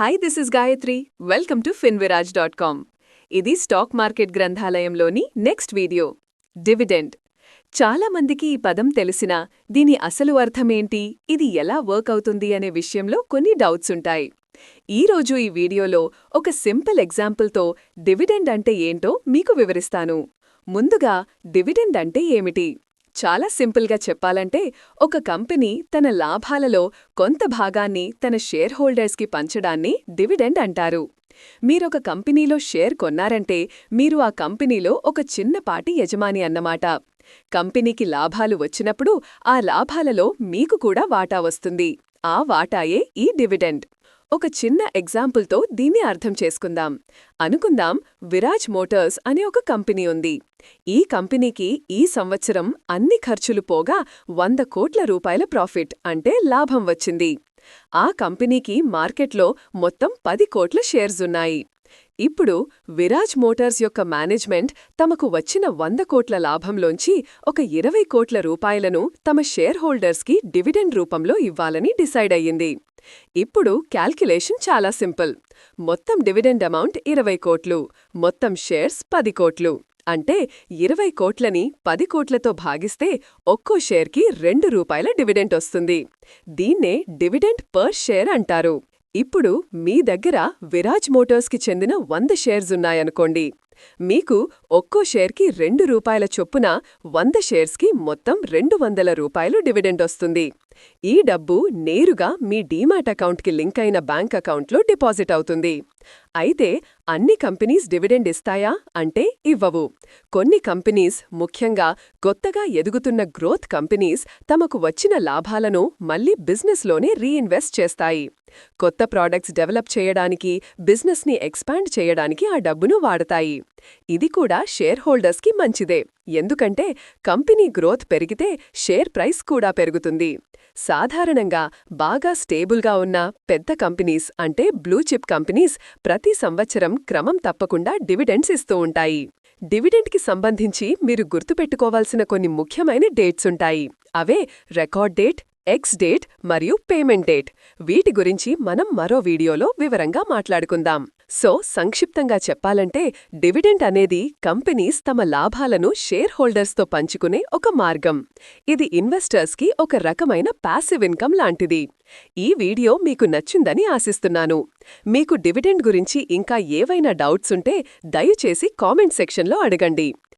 Hi this is Gayatri welcome to Finviraj dot com ఇది stock market గ్రంథాలయంలోని next video. Dividend చాలా మందికి ఈ పదం తెలిసినా దీని అసలు అర్థమేంటి? ఇది ఎలా వర్క్ అవుతుంది అనే విషయంలో కొన్ని డౌట్స్ ఉంటాయి. ఈ రోజు ఈ వీడియోలో ఒక సింపుల్ ఎగ్జాంపుల్తో డివిడెండ్ అంటే ఏంటో మీకు వివరిస్తాను. ముందుగా డివిడెండ్ అంటే ఏమిటి? చాలా సింపుల్గా చెప్పాలంటే ఒక కంపెనీ తన లాభాలలో కొంత భాగాన్ని తన షేర్ హోల్డర్స్కి పంచడాన్ని డివిడెండ్ అంటారు. మీరొక కంపెనీలో షేర్ కొన్నారంటే మీరు ఆ కంపెనీలో ఒక చిన్నపాటి యజమాని అన్నమాట. కంపెనీకి లాభాలు వచ్చినప్పుడు ఆ లాభాలలో మీకు కూడా వాటా వస్తుంది. ఆ వాటాయే ఈ డివిడెండ్. ఒక చిన్న ఎగ్జాంపుల్తో దీన్ని అర్థం చేసుకుందాం. అనుకుందాం విరాజ్ మోటార్స్ అనే ఒక కంపెనీ ఉంది. ఈ కంపెనీకి ఈ సంవత్సరం అన్ని ఖర్చులు పోగా వంద కోట్ల రూపాయల ప్రాఫిట్ అంటే లాభం వచ్చింది. ఆ కంపెనీకి మార్కెట్లో మొత్తం పది కోట్ల షేర్స్ ఉన్నాయి. ఇప్పుడు విరాజ్ మోటార్స్ యొక్క మేనేజ్మెంట్ తమకు వచ్చిన వంద కోట్ల లాభంలోంచి ఒక ఇరవై కోట్ల రూపాయలను తమ షేర్ హోల్డర్స్కి డివిడెండ్ రూపంలో ఇవ్వాలని డిసైడ్ అయ్యింది. ఇప్పుడు క్యాల్క్యులేషన్ చాలా సింపుల్. మొత్తం డివిడెండ్ అమౌంట్ ఇరవై కోట్లు మొత్తం షేర్స్ పది కోట్లు. అంటే ఇరవై కోట్లని పది కోట్లతో భాగిస్తే ఒక్కో షేర్కి రెండు రూపాయల డివిడెంట్ వస్తుంది. దీన్నే డివిడెంట్ పర్ షేర్ అంటారు. ఇప్పుడు మీ దగ్గర విరాజ్ మోటార్స్కి చెందిన వంద షేర్స్ ఉన్నాయనుకోండి. మీకు ఒక్కో షేర్కి రెండు రూపాయల చొప్పున వంద షేర్స్కి మొత్తం రెండు వందల రూపాయలు డివిడెండ్ వస్తుంది. ఈ డబ్బు నేరుగా మీ డీమాట్ అకౌంట్కి లింక్ అయిన బ్యాంక్ అకౌంట్లో డిపాజిట్ అవుతుంది. అయితే అన్ని కంపెనీస్ డివిడెండ్ ఇస్తాయా? అంటే ఇవ్వవు. కొన్ని కంపెనీస్ ముఖ్యంగా కొత్తగా ఎదుగుతున్న గ్రోత్ కంపెనీస్ తమకు వచ్చిన లాభాలను మళ్ళీ బిజినెస్లోనే రీఇన్వెస్ట్ చేస్తాయి. కొత్త ప్రాడక్ట్స్ డెవలప్ చేయడానికి బిజినెస్ని ఎక్స్పాండ్ చేయడానికి ఆ డబ్బును వాడతాయి. ఇది కూడా షేర్ హోల్డర్స్కి మంచిదే. ఎందుకంటే కంపెనీ గ్రోత్ పెరిగితే షేర్ ప్రైస్ కూడా పెరుగుతుంది. సాధారణంగా బాగా స్టేబుల్గా ఉన్న పెద్ద కంపెనీస్ అంటే బ్లూ చిప్ కంపెనీస్ ప్రతి సంవత్సరం క్రమం తప్పకుండా డివిడెండ్స్ ఇస్తూ ఉంటాయి. డివిడెండ్కి సంబంధించి మీరు గుర్తుపెట్టుకోవాల్సిన కొన్ని ముఖ్యమైన డేట్స్ ఉంటాయి. అవే రికార్డ్ డేట్ ఎక్స్ డేట్ మరియు పేమెంట్ డేట్ వీటి గురించి మనం మరో వీడియోలో వివరంగా మాట్లాడుకుందాం. సో సంక్షిప్తంగా చెప్పాలంటే డివిడెంట్ అనేది కంపెనీస్ తమ లాభాలను షేర్ హోల్డర్స్తో పంచుకునే ఒక మార్గం. ఇది ఇన్వెస్టర్స్కి ఒక రకమైన ప్యాసివ్ ఇన్కమ్ లాంటిది. ఈ వీడియో మీకు నచ్చిందని ఆశిస్తున్నాను. మీకు డివిడెండ్ గురించి ఇంకా ఏవైనా డౌట్స్ ఉంటే దయచేసి కామెంట్ సెక్షన్లో అడగండి.